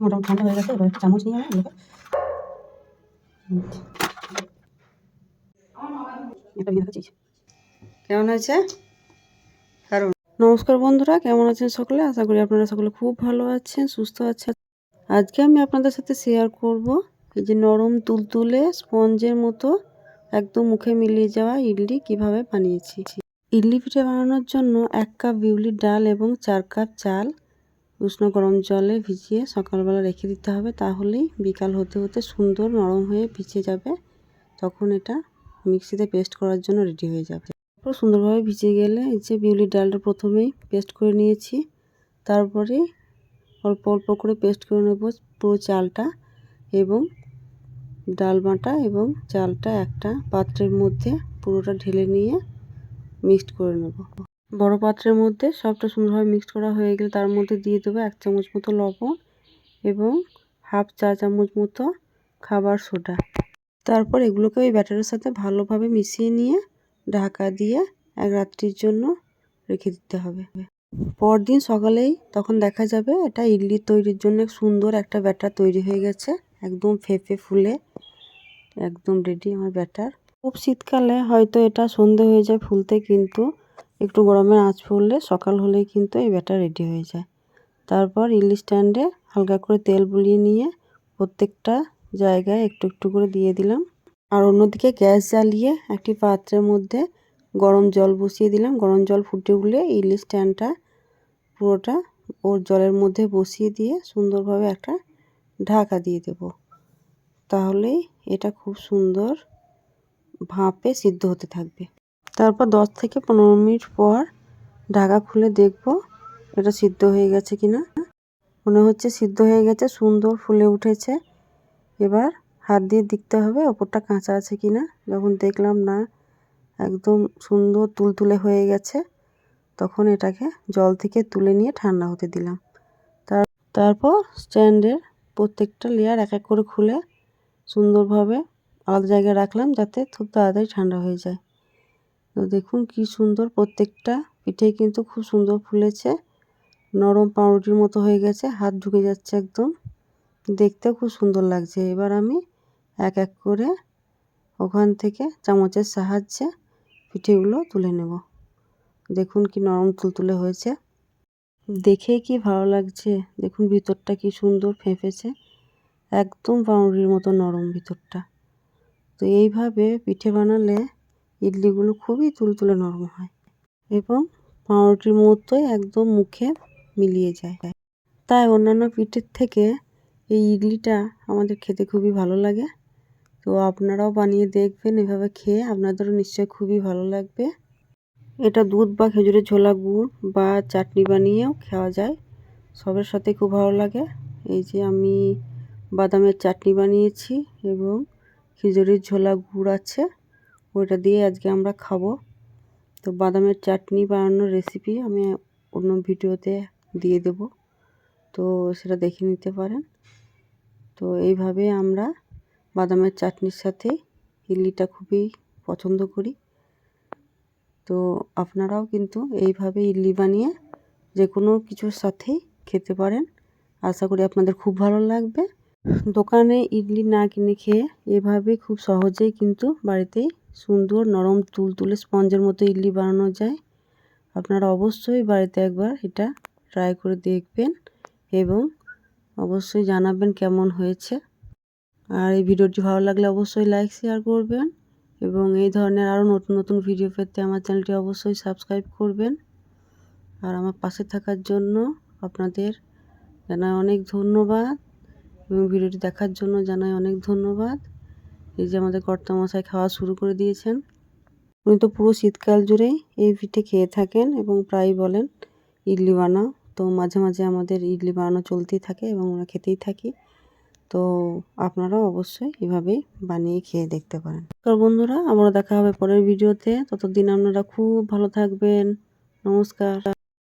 মোটামুটি ঠান্ডা হয়ে গেছে এবার একটা চামচ নিয়ে আমি এটা ভেঙে কেমন হয়েছে? কারণ নমস্কার বন্ধুরা কেমন আছেন সকলে? আশা করি আপনারা সকলে খুব ভালো আছেন সুস্থ আছেন। আজকে আমি আপনাদের সাথে শেয়ার করব এই যে নরম তুলতুলে স্পঞ্জের মতো একদম মুখে মিলিয়ে যাওয়া ইডলি কীভাবে বানিয়েছি। ইডলি পিঠে বানানোর জন্য এক কাপ বিউলির ডাল এবং চার কাপ চাল উষ্ণ গরম জলে ভিজিয়ে সকালবেলা রেখে দিতে হবে। তাহলেই বিকাল হতে হতে সুন্দর নরম হয়ে ভিজে যাবে। তখন এটা মিক্সিতে পেস্ট করার জন্য রেডি হয়ে যাবে। তারপর সুন্দরভাবে ভিজে গেলে এই যে বিউলির ডালটা প্রথমেই পেস্ট করে নিয়েছি। তারপরে অল্প অল্প করে পেস্ট করে নেব পুরো চালটা এবং ডাল বাটা এবং চালটা একটা পাত্রের মধ্যে পুরোটা ঢেলে নিয়ে মিক্সড করে নেব। বড় পাত্রের মধ্যে সবটা সুন্দরভাবে মিক্সড করা হয়ে গেলে তার মধ্যে দিয়ে দেবো এক চামচ মতো লবণ এবং হাফ চা চামচ মতো খাবার সোডা। তারপর এগুলোকে ওই ব্যাটারের সাথে ভালোভাবে মিশিয়ে নিয়ে ঢাকা দিয়ে এক রাত্রির জন্য রেখে দিতে হবে। পরদিন সকালেই তখন দেখা যাবে এটা ইডলি তৈরির জন্য সুন্দর একটা ব্যাটার তৈরি হয়ে গেছে, একদম ফেপে ফুলে, একদম রেডি আমার ব্যাটার খুব শীতকালে হয়তো এটা সন্ধে হয়ে যায় ফুলতে, কিন্তু একটু গরমের আঁচ পড়লে সকাল হলেই কিন্তু এই ব্যাটার রেডি হয়ে যায়। তারপর ইলিশ স্ট্যান্ডে হালকা করে তেল বুলিয়ে নিয়ে প্রত্যেকটা জায়গায় একটু একটু করে দিয়ে দিলাম। আর অন্যদিকে গ্যাস জ্বালিয়ে একটি পাত্রের মধ্যে গরম জল বসিয়ে দিলাম। গরম জল ফুটে উঠলে ইলিশ স্ট্যান্ডটা পুরোটা ওর জলের মধ্যে বসিয়ে দিয়ে সুন্দরভাবে একটা ঢাকা দিয়ে দেব। তাহলেই এটা খুব সুন্দর ভাপে সিদ্ধ হতে থাকবে। তারপর দশ থেকে পনেরো মিনিট পর ঢাকা খুলে দেখব এটা সিদ্ধ হয়ে গেছে কিনা। মনে হচ্ছে সিদ্ধ হয়ে গেছে, সুন্দর ফুলে উঠেছে। এবার হাত দিয়ে দেখতে হবে ওপরটা কাঁচা আছে কিনা। যখন দেখলাম না, একদম সুন্দর তুলতুলে হয়ে গেছে, তখন এটাকে জল থেকে তুলে নিয়ে ঠান্ডা হতে দিলাম। তার, তারপর স্ট্যান্ডের প্রত্যেকটা লেয়ার এক এক করে খুলে সুন্দরভাবে আলাদা জায়গায় রাখলাম যাতে খুব তাড়াতাড়ি ঠান্ডা হয়ে যায়। তো দেখুন কি সুন্দর প্রত্যেকটা পিঠে কিন্তু খুব সুন্দর ফুলেছে। নরম পাউরুটির মতো হয়ে গেছে, হাত ঢুকে যাচ্ছে একদম। দেখতেও খুব সুন্দর লাগছে। এবার আমি এক এক করে ওখান থেকে চামচের সাহায্যে পিঠেগুলো তুলে নেব। দেখুন কি নরম তুলতুলে হয়েছে। দেখে কি ভালো লাগছে? দেখুন ভিতরটা কি সুন্দর ফেঁপেছে। একদম পাউরুটির মতো নরম ভিতরটা। তো এইভাবে পিঠে বানালে ইডলিগুলো খুবই তুলতুলে নরম হয় এবং পাউরুটির মতোই একদম মুখে মিলিয়ে যায়। তাই অন্যান্য পিঠের থেকে এই ইডলিটা আমাদের খেতে খুবই ভালো লাগে। তো আপনারাও বানিয়ে দেখবেন, এভাবে খেয়ে আপনাদেরও নিশ্চয়ই খুবই ভালো লাগবে। এটা দুধ বা খেজুরের ঝোলা গুড় বা চাটনি বানিয়েও খাওয়া যায়। সবের সাথে খুব ভালো লাগে। এই যে আমি বাদামের চাটনি বানিয়েছি এবং খেজুরের ঝোলা গুড় আছে। ওইটা দিয়ে আজকে আমরা খাব। তো বাদামের চাটনি বানানোর রেসিপি আমি অন্য ভিডিওতে দিয়ে দেব। তো সেটা দেখে নিতে পারেন। তো এইভাবে আমরা বাদামের চাটনির সাথে ইডলিটা খুবই পছন্দ করি। তো আপনারাও কিন্তু এইভাবে ইডলি বানিয়ে যে কোনো কিছুর সাথেই খেতে পারেন। আশা করি আপনাদের খুব ভালো লাগবে। দোকানে ইডলি না কিনে খেয়ে এভাবে খুব সহজেই কিন্তু বাড়িতেই সুন্দর নরম তুলতুলে স্পঞ্জের মতো ইডলি বানানো যায়। আপনারা অবশ্যই বাড়িতে একবার এটা ট্রাই করে দেখবেন এবং অবশ্যই জানাবেন কেমন হয়েছে। আর এই ভিডিওটি ভালো লাগলে অবশ্যই লাইক শেয়ার করবেন এবং এই ধরনের আরও নতুন নতুন ভিডিও পেতে আমার চ্যানেলটি অবশ্যই সাবস্ক্রাইব করবেন। আর আমার পাশে থাকার জন্য আপনাদের জানাই অনেক ধন্যবাদ। এবং ভিডিওটি দেখার জন্য জানাই অনেক ধন্যবাদ। এই যে আমাদের কর্তামশাই খাওয়া শুরু করে দিয়েছেন। উনি তো পুরো শীতকাল জুড়েই এই পিঠে খেয়ে থাকেন এবং প্রায় বলেন, ইডলি বানাও। তো মাঝে মাঝে আমাদের ইডলি বানানো চলতেই থাকে এবং আমরা খেতেই থাকি। তো আপনারাও অবশ্যই এভাবেই বানিয়ে খেয়ে দেখতে পারেন। তো বন্ধুরা, আবারও দেখা হবে পরের ভিডিওতে। ততদিন আপনারা খুব ভালো থাকবেন। নমস্কার।